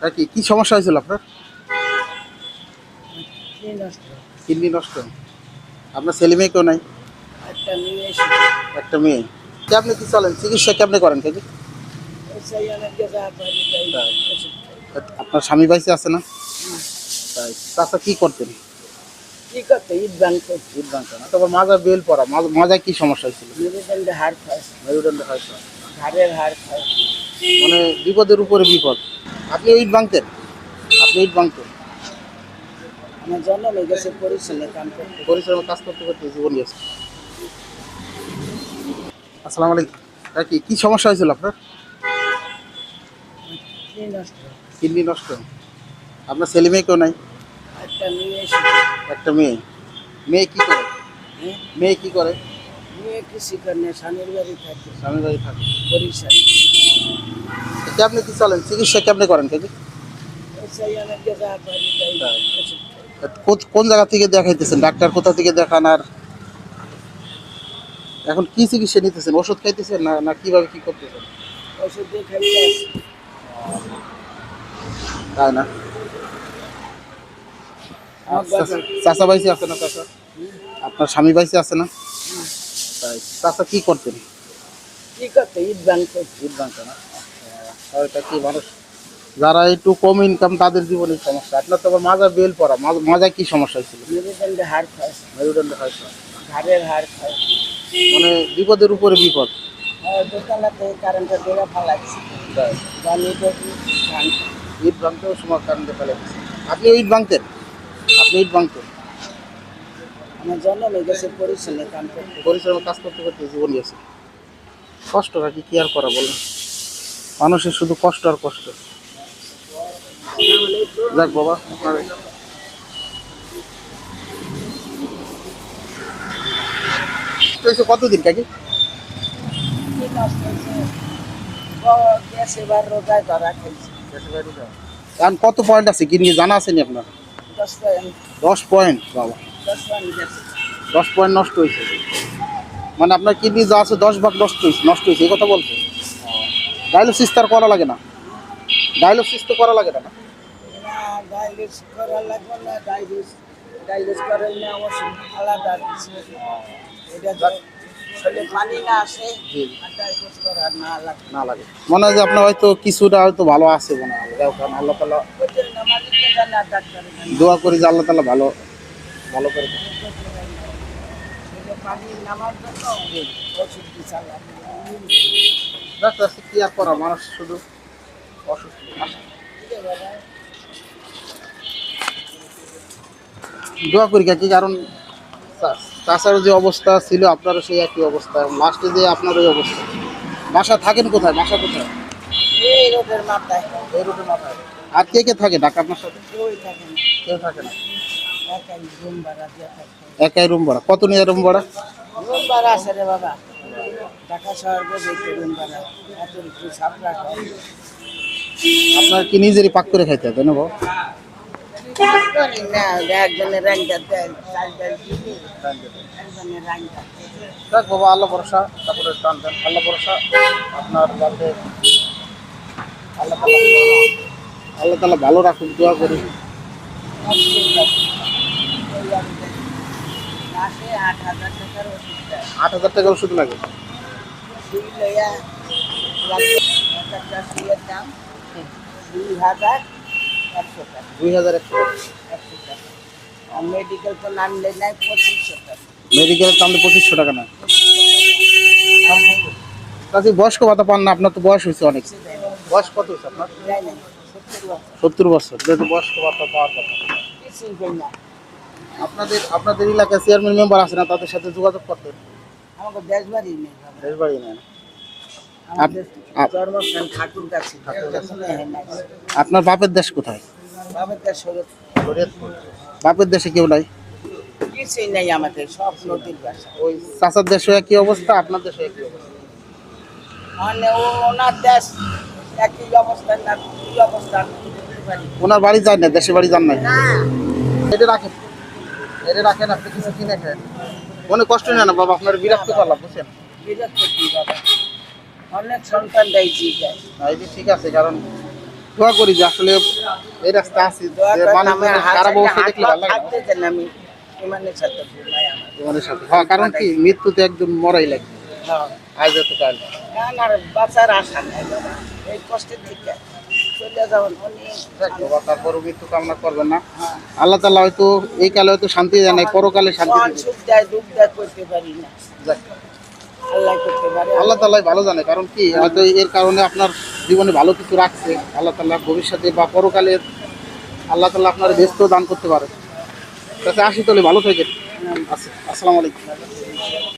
তা কি কি সমস্যা হয়েছিল আপনার? কিডনি নষ্ট। আপনার ছেলে মেয়ে কেউ নাই? একটা মেয়ে কি আপনি কি চলেন? চিকিৎসা কেমনি করেন খাই। আপনার স্বামী বাইসে আছে না? তাই। চাচা কি করতেন? কি করতে? ইট ব্যাংকে ঈদ বাংলা না। তারপর মাজা বেল পড়া। মাজ- কি সমস্যা হয়েছিল? মেরুদণ্ডে হাড় খায় মেরুদণ্ড ঘাড়ের হাড় খায় মানে বিপদের উপরে বিপদ। আপনি ইট ভাঙতেন? আপনি ইট ভাঙতেন? আমার পরিশ্রমে কাম করতে। কাজ করতে করতে জীবন গেছে আসসালামু আলাইকুম। তা কি কি সমস্যা হয়েছিল আপনার? কিডনি নষ্ট আপনার ছেলে মেয়ে কেউ নাই? একটা এসে একটা মেয়ে। মেয়ে কি করে? হ্যাঁ? মেয়ে কি করে? মেয়ে কৃষি করে স্বামীর বাড়ি থাকে। স্বামী বাড়ি থাকে। পরিশ্রম কেমনি কি চলেন? চিকিৎসা কেমনি করেন কাকি। কোন- কোন জায়গা থেকে দেখাইতেছেন? ডাক্তার কোথা থেকে দেখান আর এখন কি চিকিৎসা নিতেছেন? ওষুধ খাইতেছেন না না কীভাবে কি করতেছেন? ওষুধ দিয়ে খাইতে তাই না? চাচা বাইসে আছে না চাচা? আপনার স্বামী বাইসে আছে না? চাচা কি করতেন? কি করতে? ইট ব্যাংকে ঈদ বাংলা না। ওইটা কি মানুষ? যারা একটু কম ইনকাম তাদের জীবনে সমস্যা? আপনার তো আবার মাজা বেল পড়া। মাজ- কি সমস্যা হয়েছিল? মেরুদণ্ডে হাড় খায়। মেরুদণ্ড হয়েছিল ঘাড়ের হাড় খায়। মানে বিপদের উপরে বিপদ। দোকানেতে কারেন্টের তো ধান ইট ভাঙতেও সময় কারেন্টে ফেলে আপনি ইট ভাঙতেন আপনি ইট ভাঙতেন আমার জন্ম হয়ে গেছে পরিশ্রমে কাম করতে পরিশ্রমের কাজ করতে করতে জীবন গেছে কষ্ট নাকি কি আর করা বলেন মানুষের শুধু কষ্ট আর কষ্ট। যাক বাবা আপনার কতদিন কাকি? কত পয়েন্ট আছে কিডনি জানা আছে নি আপনার? দশ পয়েন্ট বাবা। দশ পয়েন্ট নষ্ট হয়েছে। মানে আপনার কিডনি যা আছে দশ ভাগ নষ্ট হয়েছে নষ্ট হয়েছে এই কথা বলছে। ডায়ালিসিস তার করা লাগে না। ডায়ালিসিস তো করা লাগে না মনে হয় যে আপনার হয়তো কিছুটা হয়তো ভালো আছে মনে হয়। আল্লাহ তালা দোয়া করি যে আল্লাহ তালা ভালো ভালো করে কি আর করা মানুষ শুধু অসুস্থ? দোয়া করি কি কারণ চাষার যে অবস্থা ছিল আপনারও সেই একই অবস্থা। লাস্টে যে আপনার ওই অবস্থা। বাসা থাকেন কোথায়? বাসা কোথায়? এই রোগের মাথায়। এই মাথায়। আর কে কে থাকে? ঢাকা আপনার সাথে? কেউই থাকে না কেউ থাকে না। একাই রুম ভাড়া কত নিয়ে রুম ভাড়া? রুম ভাড়া আছে রে বাবা। ঢাকা শহর রুম ভাড়া। এত একটু ছাপ রাখো আপনার কি নিজেরই পাক করে খাইতে হবে না বাবা? দেখ বাবা আল্লাহ ভরসা। তারপরে টান দেন। আল্লাহ ভরসা। আপনার যাতে আল্লাহ তালা আল্লাহ তালা ভালো রাখুন দোয়া করি আট হাজার টাকার ওষুধ লাগে। দুই হাজার একশো টাকা। দুই হাজার একশো টাকা মেডিকেল তো নামলে নাই পঁচিশশো টাকা মেডিকেলের দাম পঁচিশশো টাকা না। কাছে বয়স্ক ভাতা পান না আপনার তো বয়স হয়েছে অনেক। বয়স কত হয়েছে আপনার? সত্তর বছর। যেহেতু বয়স্ক ভাতা পাওয়ার কথা। আপনাদের আপনাদের এলাকায় চেয়ারম্যান মেম্বার আছে না তাদের সাথে যোগাযোগ করতেন আমাকে দেশ বাড়ি নেই বাবা। দেশ বাড়ি নেন আমাদের আপ- জন্মস্থান ঠাকুর আপনার বাপের দেশ কোথায়? বাপের দেশে কেউ নাই? কিছুই নেই আমাদের সব নদীর ওই চাচার দেশে একই অবস্থা আপনার দেশে একই অবস্থা? মানে ওনার দেশ একই অবস্থা না অবস্থা ওনার বাড়ি যায় না দেশে বাড়ি যান না। এটা রাখেন। এটা রাখেন আপনি কিছু কিনে খান মনে কষ্ট না বাবা আপনার বিরক্ত করলাম বুঝছেন? অনেক সন্তান দেয় ঠিক আছে কারণ দোয়া করি যে আসলে এই রাস্তা আছে খারাপ অবস্থা দেখলে ভালো লাগে আমি ইমানের সাথে হ্যাঁ কারণ কি মৃত্যুতে একদম মরাই লাগবে হ্যাঁ। আজ এত কাল বাঁচার আশা নাই এই কষ্টের থেকে মৃত্যু কামনা করবেন না। আল্লাহ হয়তো এই কালে হয়তো শান্তি দেয় নাই পরকালে শান্তি সুখ দেয় দুঃখ দেয় করতে পারি না। আল্লাহ ভালো জানে কারণ কি? হয়তো এর কারণে আপনার জীবনে ভালো কিছু রাখছে। আল্লাহ তাল্লাহ ভবিষ্যতে বা পরকালে আল্লাহ তাল্লাহ আপনার ব্যস্ত দান করতে পারে। তাতে আসি তাহলে ভালো থাকেন। আচ্ছা আসসালামু আলাইকুম।